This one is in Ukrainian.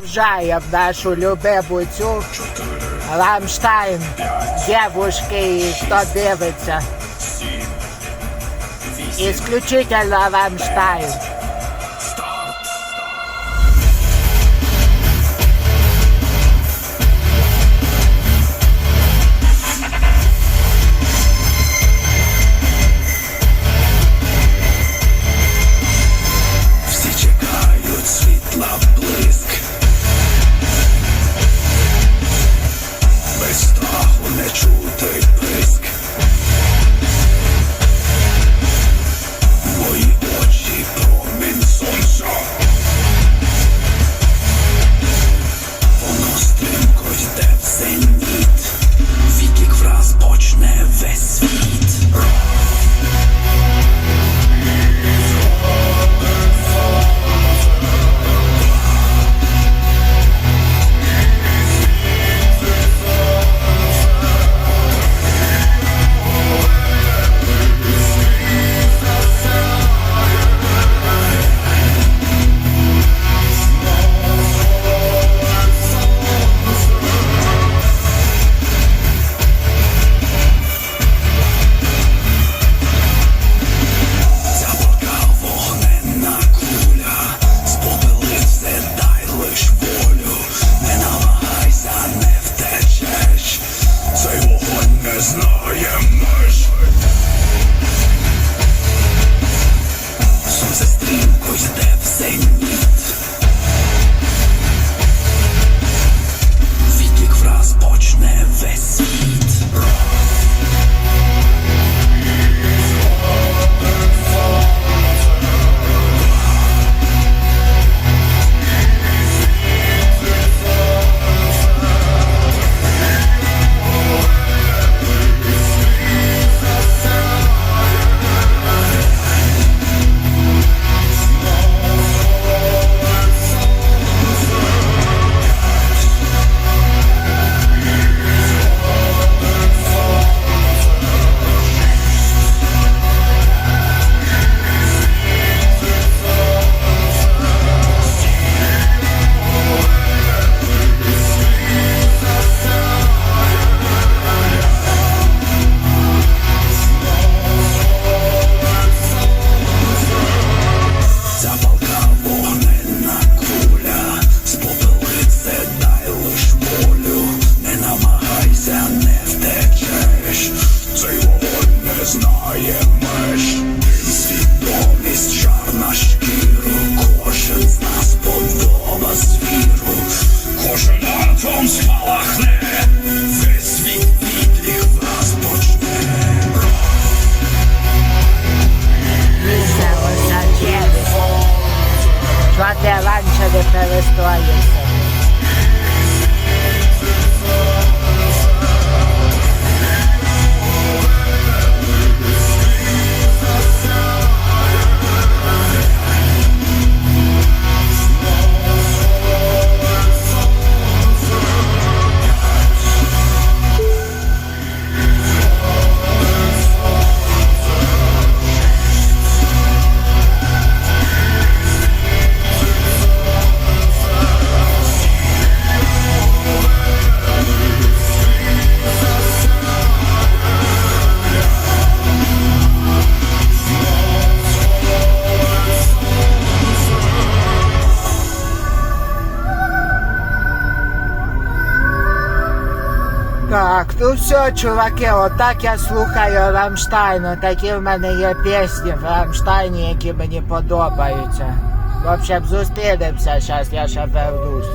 Вжаєм нашу любиму цю Рамштайн, дівушки, і хто дивиться. Исключительно Рамштайн. Втечеш, цей вогонь не знає меж, Дим, свідомість, жар на шкіру, кожен з нас подоба звіру, кожен атом спалахне, весь світ відлік враз почне. Веселося через. Що ти раніше не Так, ну все, чуваки, отак я слухаю Рамштайну. Такі в мене є пісні в Рамштайні, які мені подобаються. Взагалі, зустрінемося, зараз я ще вернусь.